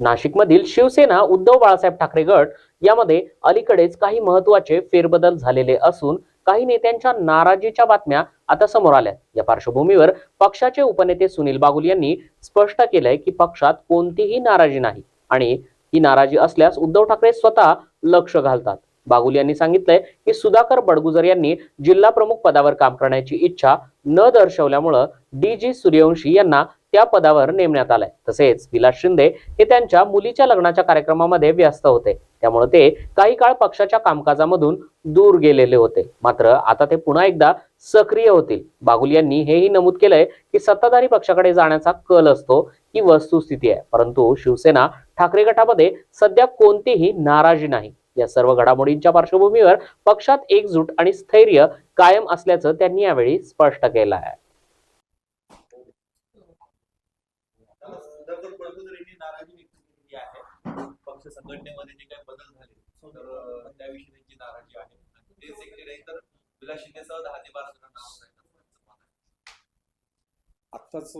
नाशिकमधील शिवसेना उद्धव बाळासाहेब ठाकरे गट यामध्ये अलीकडेच काही महत्त्वाचे फेरबदल झालेले असून काही नेत्यांच्या नाराजीच्या बातम्या आता समोर आल्या. या पार्श्वभूमीवर पक्षाचे उपनेते सुनील बागुल यांनी स्पष्ट केलंय की पक्षात कोणतीही नाराजी नाही आणि ही नाराजी असल्यास उद्धव ठाकरे स्वतः लक्ष घालतात. बागुल यांनी सांगितलंय की सुधाकर बडगुजर यांनी जिल्हा प्रमुख पदावर काम करण्याची इच्छा न दर्शवल्यामुळं डी जी सूर्यवंशी यांना त्या पदावर नेमण्यात आलंय. तसेच विलास शिंदे हे त्यांच्या मुलीच्या लग्नाच्या कार्यक्रमामध्ये व्यस्त होते. त्यामुळे ते काही काळ पक्षाच्या कामकाजामधून दूर गेलेले होते. मात्र आता ते पुन्हा एकदा सक्रिय होतील. बागुल यांनी हेही नमूद केलंय की सत्ताधारी पक्षाकडे जाण्याचा कल असतो ही वस्तुस्थिती आहे. परंतु शिवसेना ठाकरे गटामध्ये सध्या कोणतीही नाराजी नाही. या सर्व घडामोडींच्या पार्श्वभूमीवर पक्षात एकजूट आणि स्थैर्य कायम असल्याचं त्यांनी यावेळी स्पष्ट केलं आहे. पक्ष संघटनेमध्ये जे काही बदल झाले तर त्याविषयी त्यांची नाराजी आहे. आणि तेच एकटे नाही तर विलास शिंदेसह दहा ते बारा जणांना आत्ताच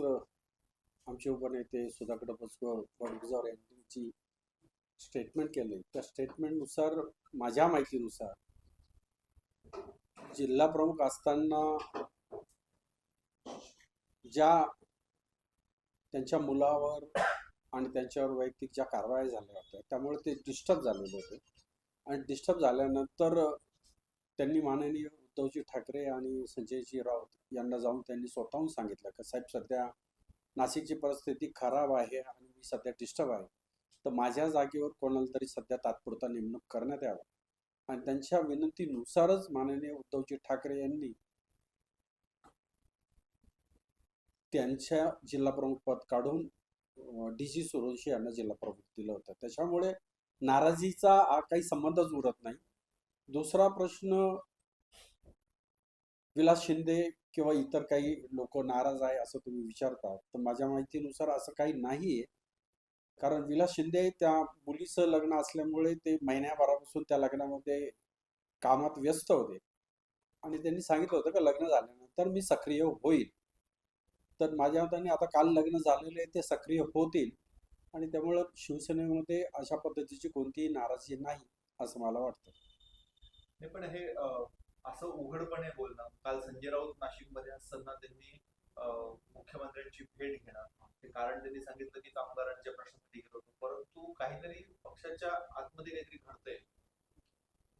आमचे उपनेते सुधाकर बसकर यांची स्टेटमेंट केले त्या स्टेटमेंटनुसार माझ्या माहितीनुसार जिल्हा प्रमुख असताना ज्या त्यांच्या मुलावर आणि त्यांच्यावर वैयक्तिक ज्या कारवाया झाल्या होत्या त्यामुळे ते डिस्टर्ब झालेले होते. आणि डिस्टर्ब झाल्यानंतर त्यांनी माननीय उद्धवजी ठाकरे आणि संजयजी राऊत यांना जाऊन त्यांनी स्वतःहून सांगितलं की साहेब सध्या नाशिकची परिस्थिती खराब आहे आणि मी सध्या डिस्टर्ब आहे. तर माझ्या जागेवर कोणाला तरी सध्या तात्पुरता नेमणूक करण्यात यावं. आणि त्यांच्या विनंतीनुसारच माननीय उद्धवजी ठाकरे यांनी त्यांच्या जिल्हा प्रमुख पद काढून डी जी सुरोशी यांना जिल्हा प्रमुख दिलं होतं. त्याच्यामुळे नाराजीचा काही संबंधच उरत नाही. दुसरा प्रश्न विलास शिंदे किंवा इतर काही लोक नाराज आहे असं तुम्ही विचारता तर माझ्या माहितीनुसार असं काही नाही आहे कारण विलास शिंदे त्या मुलीचं लग्न असल्यामुळे ते महिन्याभरापासून त्या लग्नामध्ये कामात व्यस्त होते. आणि त्यांनी सांगितलं होतं का लग्न झाल्यानंतर मी सक्रिय होईल. तर माझ्या मताने आता काल लग्न झालेले ते सक्रिय होतील. आणि त्यामुळं शिवसेनेमध्ये अशा पद्धतीची कोणतीही नाराजी नाही असं मला वाटतं. नाही पण हे असं उघडपणे बोलणं काल संजय राऊत नाशिकमध्ये असताना त्यांनी मुख्यमंत्र्यांची भेट घेणं ते कारण त्यांनी सांगितलं की कामगारांच्या प्रश्नासाठी घेत होतो. परंतु काहीतरी पक्षाच्या आतमध्ये काहीतरी घडतंय.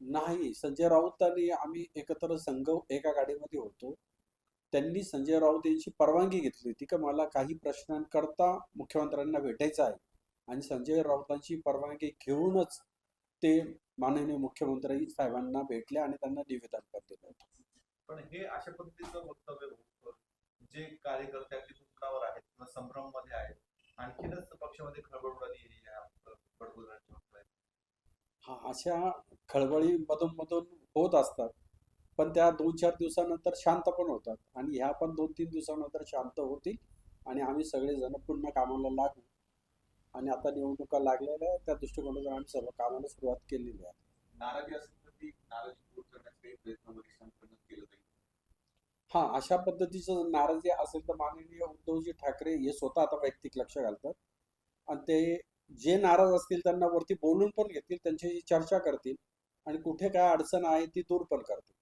नाही संजय राऊत आणि आम्ही एकत्र संघ एका गाडीमध्ये होतो. त्यांनी संजय राऊत यांची परवानगी घेतली होती की मला काही प्रश्नांकरता मुख्यमंत्र्यांना भेटायचं आहे आणि संजय राऊतांची परवानगी घेऊनच ते माननीय मुख्यमंत्री साहेबांना भेटले आणि त्यांना निवेदन पण दिलं पण हे अशा पद्धतीचं वक्तव्य. जे कार्यकर्ते अगदी आहेत किंवा संभ्रममध्ये आहेत आणखीनच पक्षामध्ये खळबळ उडाली आहे वक्तव्यात. हा अशा खळबळी मधून मधून होत असतात पण त्या दोन चार दिवसानंतर शांत पण होतात. आणि ह्या पण दोन तीन दिवसानंतर शांत होतील. आणि आम्ही सगळेजण पुन्हा कामाला लागू. आणि आता निवडणुका लागलेल्या आहेत. त्या दृष्टिकोनातून आम्ही सर्व कामाला सुरुवात केलेली आहे. हा अशा पद्धतीचं नाराजी असेल तर माननीय उद्धवजी ठाकरे हे स्वतः आता वैयक्तिक लक्ष घालतात. आणि ते जे नाराज असतील त्यांना वरती बोलून पण घेतील. त्यांच्याशी चर्चा करतील. आणि कुठे काय अडचण आहे ती दूर पण करतील.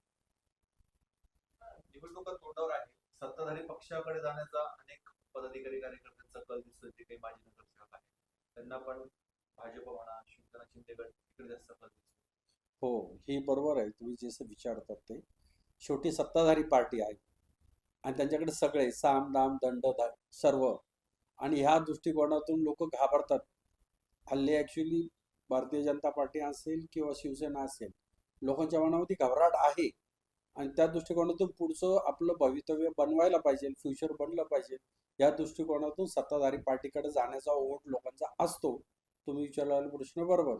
निवडणुका तोंडावर आहे. सत्ताधारी पक्षाकडे जाण्याचा अनेक पदाधिकारी कार्यकर्त्यांचा कल दिसतोय जे काही माजी नगरसेवक आहेत. त्यांना पण भाजप म्हणा शिवसेना शिंदेगड इकडे जास्त कल दिसतो हो ही बरोबर आहे. तुम्ही जे विचारतात ते. शेवटी सत्ताधारी पार्टी आहे. आणि त्यांच्याकडे सगळे साम दाम दंड सर्व. आणि ह्या दृष्टिकोनातून लोक घाबरतात. हल्ली ॲक्च्युली भारतीय जनता पार्टी असेल किंवा शिवसेना असेल लोकांच्या मनामध्ये घबराट आहे. आणि त्या दृष्टिकोनातून पुढचं आपलं भवितव्य बनवायला पाहिजे फ्युचर बनलं पाहिजे. या दृष्टिकोनातून सत्ताधारी पार्टीकडे जाण्याचा ओढ लोकांचा असतो. तुम्ही विचारलेला प्रश्न बरोबर.